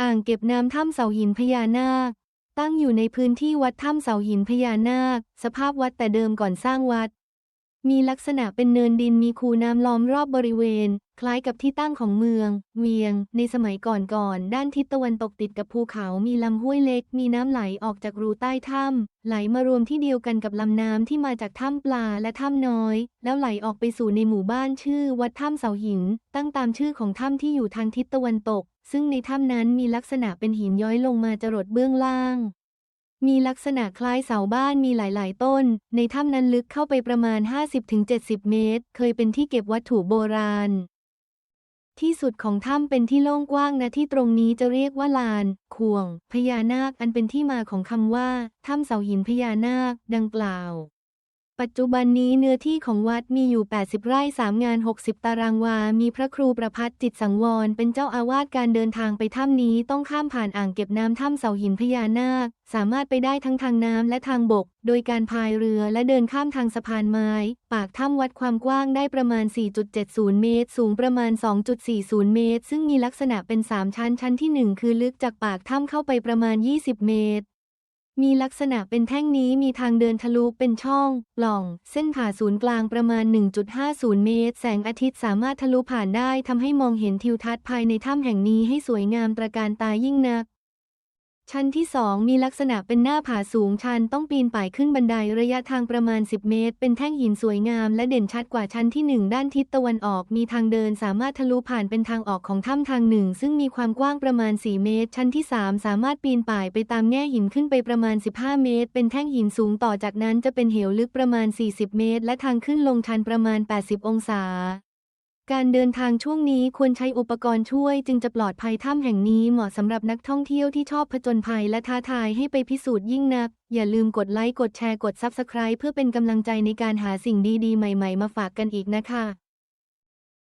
อ่างเก็บน้ำถ้ำเสาหินพญานาค ตั้งอยู่ในพื้นที่วัดถ้ำเสาหินพญานาค สภาพวัดแต่เดิมก่อนสร้างวัด มีลักษณะเป็นเนินดินมีคูน้ำล้อมรอบบริเวณ คล้ายกับที่ตั้งของเมือง เวียง ในสมัยก่อนๆด้านทิศตะวันตกติดกับภูเขา มีลำห้วยเล็ก มีน้ำไหลออกจากรูใต้ถ้ำไหลมารวมที่เดียวกันกับลำน้ำที่มาจากถ้ำปลาและถ้ำน้อย แล้วไหลออกไปสู่ในหมู่บ้านชื่อ วัดถ้ำเสาหิน ตั้งตามชื่อของถ้ำที่อยู่ทางทิศตะวันตก ซึ่งในถ้ำนั้นมีลักษณะเป็นหินย้อยลงมาจรดเบื้องล่าง มีลักษณะคล้ายเสาบ้านมีหลาย ๆ ต้น ในถ้ำนั้นลึกเข้าไปประมาณ 50-70 เมตร เคยเป็นที่เก็บวัตถุโบราณ ที่สุดของถ้ำเป็นที่โล่งกว้างนะที่ตรงนี้จะเรียกว่าลาน ข่วง พญานาคอันเป็นที่มาของคำว่า ถ้ำเสาหินพญานาค ดังกล่าว ปัจจุบันนี้เนื้อที่ของวัดมีอยู่ 80 ไร่ 3 งาน 60 ตารางวา มีพระครูประพัฒจิตสังวร เป็นเจ้าอาวาสการเดินทางไปถ้ำนี้ต้องข้ามผ่านอ่างเก็บน้ำถ้ำเสาหินพญานาค สามารถไปได้ทั้งทางน้ำและทางบก โดยการพายเรือและเดินข้ามทางสะพานไม้ ปากถ้ำวัดความกว้างได้ประมาณ 4.70 เมตร สูงประมาณ 2.40 เมตร ซึ่งมีลักษณะเป็น 3 ชั้น ชั้นที่ 1 คือลึกจากปากถ้ำเข้าไปประมาณ 20 เมตร มีลักษณะเป็นแท่งนี้มีทางเดินทะลุเป็นช่องปล่อง เส้นผ่าศูนย์กลางประมาณ 1.50 เมตร แสงอาทิตย์สามารถทะลุผ่านได้ทำให้มองเห็นทิวทัศน์ภายในถ้ำแห่งนี้ให้สวยงามตระการตายิ่งนัก ชั้นที่ 2 มีลักษณะเป็นหน้าผาสูงชันต้องปีนป่ายขึ้นบันไดระยะทางประมาณ 10 เมตร เป็นแท่งหินสวยงามและเด่นชัดกว่าชั้นที่ 1 ด้านทิศตะวันออก มีทางเดินสามารถทะลุผ่านเป็นทางออกของถ้ำทางหนึ่ง ซึ่งมีความกว้างประมาณ 4 เมตร ชั้นที่ 3 สามารถปีนป่ายไปตามแง่หินขึ้นไปประมาณ 15 เมตร เป็นแท่งหินสูงต่อจากนั้นจะเป็นเหวลึกประมาณ 40 เมตร และทางขึ้นลงชันประมาณ 80 องศา การเดินทางช่วงนี้ควรใช้อุปกรณ์ช่วยจึงจะปลอดภัยถ้ำแห่งนี้เหมาะสำหรับนักท่องเที่ยวที่ชอบผจญภัยและท้าทายให้ไปพิสูจน์ยิ่งนัก อย่าลืมกดไลค์กดแชร์กด Subscribe เพื่อเป็นกำลังใจในการหาสิ่งดีๆ ใหม่ๆ มาฝากกันอีกนะคะ